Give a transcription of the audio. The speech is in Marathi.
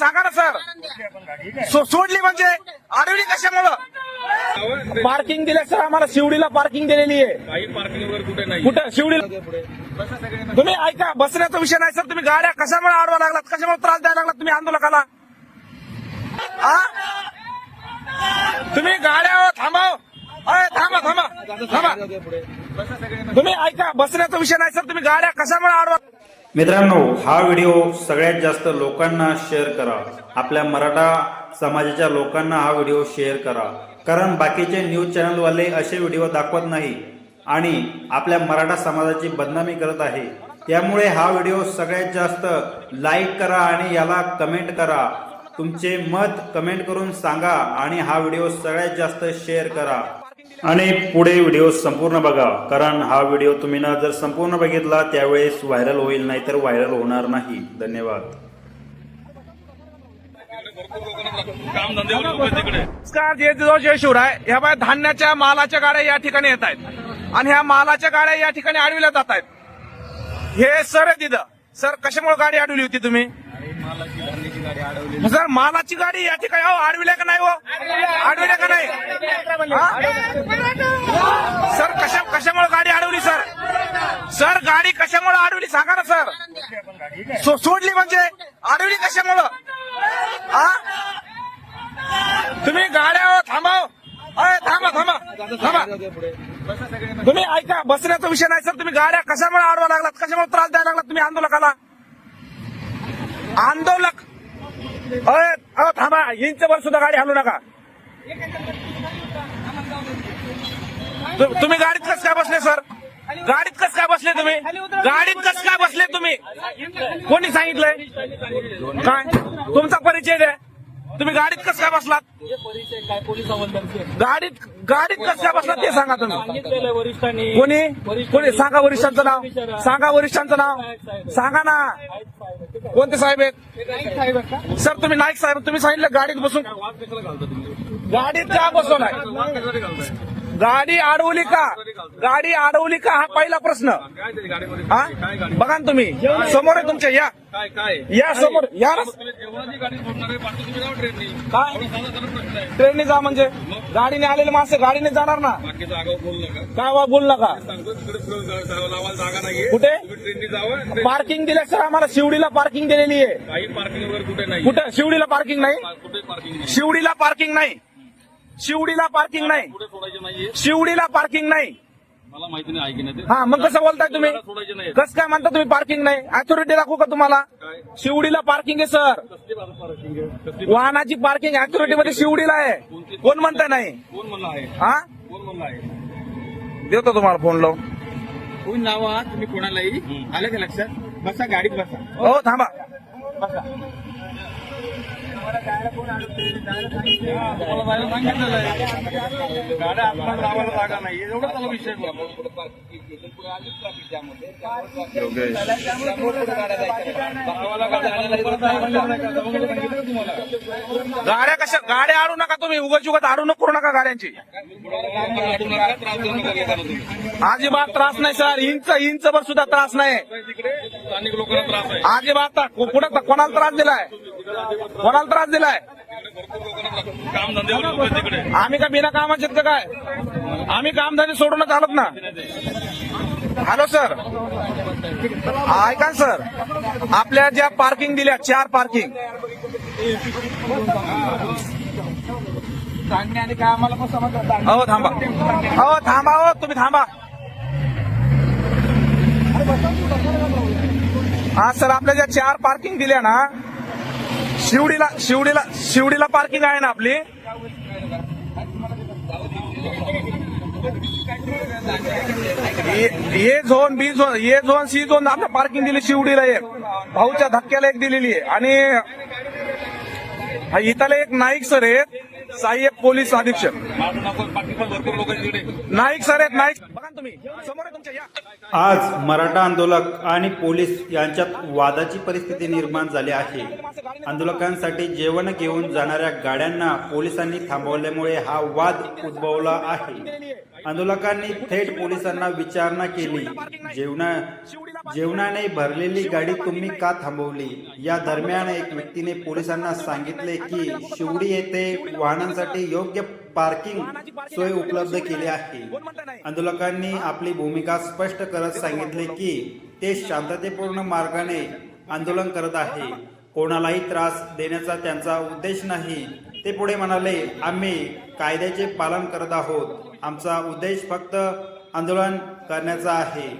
सांगा ना सर. सो- सोडली म्हणजे? अडवली कशामुळं पार्किंग दिलं सर. आम्हाला शिवडीला पार्किंग दिलेली आहे. काही पार्किंग वगैरे कुठे नाही कुठं? शिवडीला तुम्ही ऐका बसण्याचा विषय नाही सर. तुम्ही गाड्या कशामुळे अडवा लागलात? कशामुळे त्रास द्यायला लागलात तुम्ही आंदोलकाला? हा? तुम्ही गाड्या थांबाव अय, थांबा थांबा. थांबा. तुम्ही ऐका बसण्याचा विषय नाही सर. तुम्ही गाड्या कशामुळे अडवा मित्रांनो हा व्हिडिओ सगळ्यात जास्त लोकांना शेअर करा. आपल्या मराठा समाजाच्या लोकांना हा व्हिडिओ शेअर करा. कारण बाकीचे न्यूज चॅनलवाले असे व्हिडिओ दाखवत नाही आणि आपल्या मराठा समाजाची बदनामी करत आहे. त्यामुळे हा व्हिडिओ सगळ्यात जास्त लाईक करा आणि याला कमेंट करा. तुमचे मत कमेंट करून सांगा आणि हा व्हिडिओ सगळ्यात जास्त शेअर करा. आणि पुढे व्हिडिओ संपूर्ण बघा कारण हा व्हिडिओ तुम्ही ना जर संपूर्ण बघितला त्यावेळेस व्हायरल होईल नाही तर व्हायरल होणार नाही. धन्यवाद. नमस्कार जय जिजाऊ जय शिवराय ह्या बाय धान्याच्या मालाच्या गाड्या या ठिकाणी येत आहेत. आणि ह्या मालाच्या गाड्या या ठिकाणी अडविल्या जात आहेत. हे सर आहे तिथं सर कशामुळे गाडी अडवली होती तुम्ही? सर मालाची गाडी या ठिकाणी हो अडविल्या का नाही हो अडविल्या का नाही हा? सर कशा कशामुळे गाडी अडवली सर? सर गाडी कशामुळे अडवली? सांगा ना सर. सो- सोडली म्हणजे? अडवली कशामुळं? हा? तुम्ही गाड्या थांबाव अय, थांबा थांबा थांबा. तुम्ही ऐका बसण्याचा विषय नाही सर. तुम्ही गाड्या कशामुळे अडवा लागलात? कशामुळे त्रास द्यायला लागलात तुम्ही आंदोलकाला? आंदोलक अय अहो, थांबा. इंचभर सुद्धा गाडी हलू नका. तुम्ही गाडीत कस काय बसले सर? गाडीत कस काय बसले तुम्ही? गाडीत कस काय बसले तुम्ही? कोणी सांगितलंय? काय? तुमचा परिचय द्या. तुम्ही गाडीत कस काय बसलात? गाडीत गाडीत कस काय बसलात ते सांगा तुम्ही. वरिष्ठांनी. कोणी? कोणी? सांगा वरिष्ठांचं नाव. सांगा वरिष्ठांचं नाव. सांगा ना. कोणते साहेब आहेत? सर तुम्ही नाईक साहेब तुम्ही सांगितलं गाडीत बसून. गाडीत का बसवलाय गाडी अडवली का? गाडी अडवली का? हा पहिला प्रश्न. हा? बघा ना तुम्ही. समोर आहे तुमच्या. या. काय काय या समोर. या ना. तुम्ही जेवणाची गाडी सोडणार आहे बाकी तुम्ही जाऊ ट्रेननी काय? प्रश्न आहे ट्रेनने जा म्हणजे. गाडीने आलेले माणसं गाडीने जाणार ना. बाकीचं आगाऊ बोलू नका काय वा बोल नका. सांगतो तिकडे फिरून जा- जा- लावायला जागा नाहीये कुठे? तुम्ही ट्रेननी जावं ट्रेन- पार्किंग दिलं सर आम्हाला शिवडीला पार्किंग दिलेली आहे. काही पार्किंग वगैरे कुठे नाही कुठं? शिवडीला पार्किंग नाही? कुठे पार्किंग नाही? शिवडीला पार्किंग नाही. शिवडीला पार्किंग नाही. शिवडीला पार्किंग नाही. मला माहिती नाही हा मग कसं बोलताय तुम्ही? कस काय म्हणता तुम्ही पार्किंग नाही? अथॉरिटी दाखवू का तुम्हाला? शिवडीला पार्किंग आहे सर वाहनाची पार्किंग अथॉरिटी मध्ये शिवडीला आहे. कोण म्हणताय नाही? कोण म्हणलं आहे? हा? कोण म्हणलं आहे? देतो तुम्हाला फोन लावून. फोन लावा तुम्ही कोणालाही? आलं का लक्षात? बसा गाडीत बसा. हो थांबा. तुम्हाला जायला सांगितलेलं आहे. गाड्या आतमध्ये लावायला जागा नाही. एवढं त्याला विषय गाड्या कशा गाड्या आडू नका तुम्ही. उगत उगत आडू नको करू नका गाड्यांची. अजिबात त्रास नाही सर. इंच इंचभर सुद्धा त्रास नाही. तिकडे स्थानिक लोकांना त्रास आहे. अजिबात कुठं कोणाला त्रास दिलाय? कोणाला त्रास दिलाय? आम्ही का बिना कामाचे आहेत काय? आम्ही कामधंदे सोडूनच आलोत ना. हॅलो सर ऐका सर आपल्या ज्या पार्किंग दिल्या चार पार्किंग हो थांबा. हो थांबा हो तुम्ही थांबा. हा सर आपल्या ज्या चार पार्किंग दिल्या ना शिवडीला शिवडीला शिवडीला पार्किंग आहे ना आपली? A zone B zone A zone C zone आपल्या पार्किंग दिली शिवडीला एक. भाऊच्या धक्क्याला एक दिलेली आहे. आणि हा इथला एक नाईक सर आहेत. सहाय्यक पोलीस अधीक्षक. नाईक सर आहेत नाईक. बघा तुम्ही समोर आहे तुमच्या या. आज मराठा आंदोलक आणि पोलीस यांच्यात वादाची परिस्थिती निर्माण झाली आहे. आंदोलकांसाठी जेवण घेऊन जाणाऱ्या गाड्यांना पोलिसांनी थांबवल्यामुळे हा वाद उद्भवला आहे. आंदोलकांनी थेट पोलिसांना विचारणा केली. जेवणा जेवणाने भरलेली गाडी तुम्ही का थांबवली? या दरम्यान एक व्यक्तीने पोलिसांना सांगितले की शिवडी येथे वाहनांसाठी योग्य पार्किंग सोय उपलब्ध केली आहे. आंदोलकांनी आपली भूमिका स्पष्ट करत सांगितले की ते शांततेपूर्ण मार्गाने आंदोलन करत आहे. कोणालाही त्रास देण्याचा त्यांचा उद्देश नाही. ते पुढे म्हणाले आम्ही कायद्याचे पालन करत आहोत. आमचा उद्देश फक्त आंदोलन करण्याचा आहे.